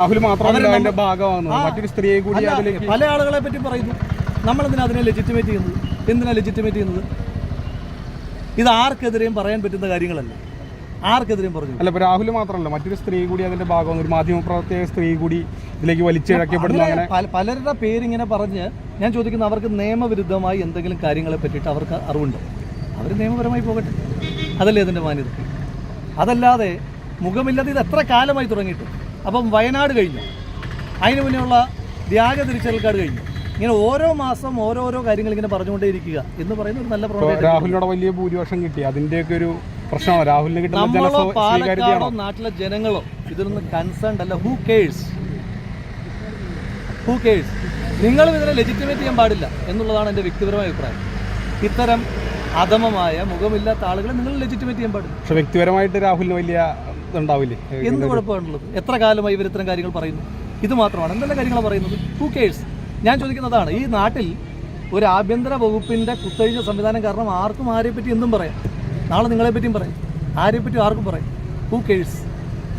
രാഹുൽ മാത്രമല്ല അതിന്റെ ഭാഗമാകുന്നത് മറ്റൊരു സ്ത്രീയെ കൂടി അതിലേക്ക് പല ആളുകളെ പറ്റി പറയുന്നു. നമ്മളെന്തിനാ അതിനെ ലെജിറ്റിമേറ്റ് ചെയ്യുന്നത്? എന്തിനാ ലെജിറ്റിമേറ്റ് ചെയ്യുന്നത്? ഇത് ആർക്കെതിരെയും പറയാൻ പറ്റുന്ന കാര്യങ്ങളല്ല? ആർക്കെതിരെയും പറഞ്ഞു. അല്ല രാഹുൽ മാത്രമല്ല മറ്റൊരു സ്ത്രീ കൂടി അതിന്റെ ഭാഗമാണ് ഒരു മാധ്യമ പ്രവർത്തക സ്ത്രീ കൂടി ഇതിലേക്ക് വലിച്ചിഴക്കപ്പെടുന്നു അങ്ങനെ. പലരുടെ പേരിങ്ങനെ പറഞ്ഞ് ഞാൻ ചോദിക്കുന്നത് അവർക്ക് നിയമവിരുദ്ധമായി എന്തെങ്കിലും കാര്യങ്ങളെ പറ്റിയിട്ട് അവർക്ക് അറിവുണ്ടോ? അവർ നിയമപരമായി പോകട്ടെ. അതല്ലേ അതിന്റെ മാന്യത? അതല്ലാതെ മുഖമില്ലാതെ ഇത് എത്ര കാലമായി തുടങ്ങിയിട്ട് അപ്പം വയനാട് കഴിഞ്ഞു. അതിന് മുന്നേയുള്ള ത്യാഗ തിരിച്ചറിയൽ കാർഡ് കഴിഞ്ഞു. ഇങ്ങനെ ഓരോ മാസം ഓരോരോ കാര്യങ്ങൾ ഇങ്ങനെ പറഞ്ഞുകൊണ്ടേയിരിക്കുക എന്ന് പറയുന്ന ഒരു നല്ല പ്രവണത രാഹുലിനോട് വലിയ ഭൂരിപക്ഷം കിട്ടി. അതിന്റെയൊക്കെ ഒരു പ്രശ്നമാണ്. രാഹുലിന് കിട്ടുന്ന നമ്മളോ പാലക്കാടോ നാട്ടിലെ ജനങ്ങളോ ഇതിനൊന്നും കൺസേൺഡ് അല്ല. ഹൂ കേഴ്സ് ഹൂ കേഴ്സ് നിങ്ങളും ഇതിനെ ലെജിറ്റിമേറ്റ് ചെയ്യാൻ പാടില്ല എന്നുള്ളതാണ് എന്റെ വ്യക്തിപരമായ അഭിപ്രായം. ഇത്തരം അധമമായ മുഖമില്ലാത്ത ആളുകളെ നിങ്ങൾ ലെജിറ്റിമേറ്റ് ചെയ്യാൻ പാടില്ല. പക്ഷെ വ്യക്തിപരമായിട്ട് രാഹുലിന് വലിയ ഇതുണ്ടാവില്ലേ എന്ത് കുഴപ്പമാണുള്ളത്? എത്ര കാലമായി ഇവർ ഇത്തരം കാര്യങ്ങൾ പറയുന്നു? ഇത് മാത്രമാണ് എന്തെല്ലാം കാര്യങ്ങളാണ് പറയുന്നത്? ഹൂ കേഴ്സ് ഞാൻ ചോദിക്കുന്നതാണ് ഈ നാട്ടിൽ ഒരു ആഭ്യന്തര വകുപ്പിന്റെ കുത്തഴിഞ്ഞ സംവിധാനം കാരണം ആർക്കും ആരെപ്പറ്റി എന്തും പറയാം. നാളെ നിങ്ങളെപ്പറ്റിയും പറയും. പറ്റി ആർക്കും പറയും. Who curse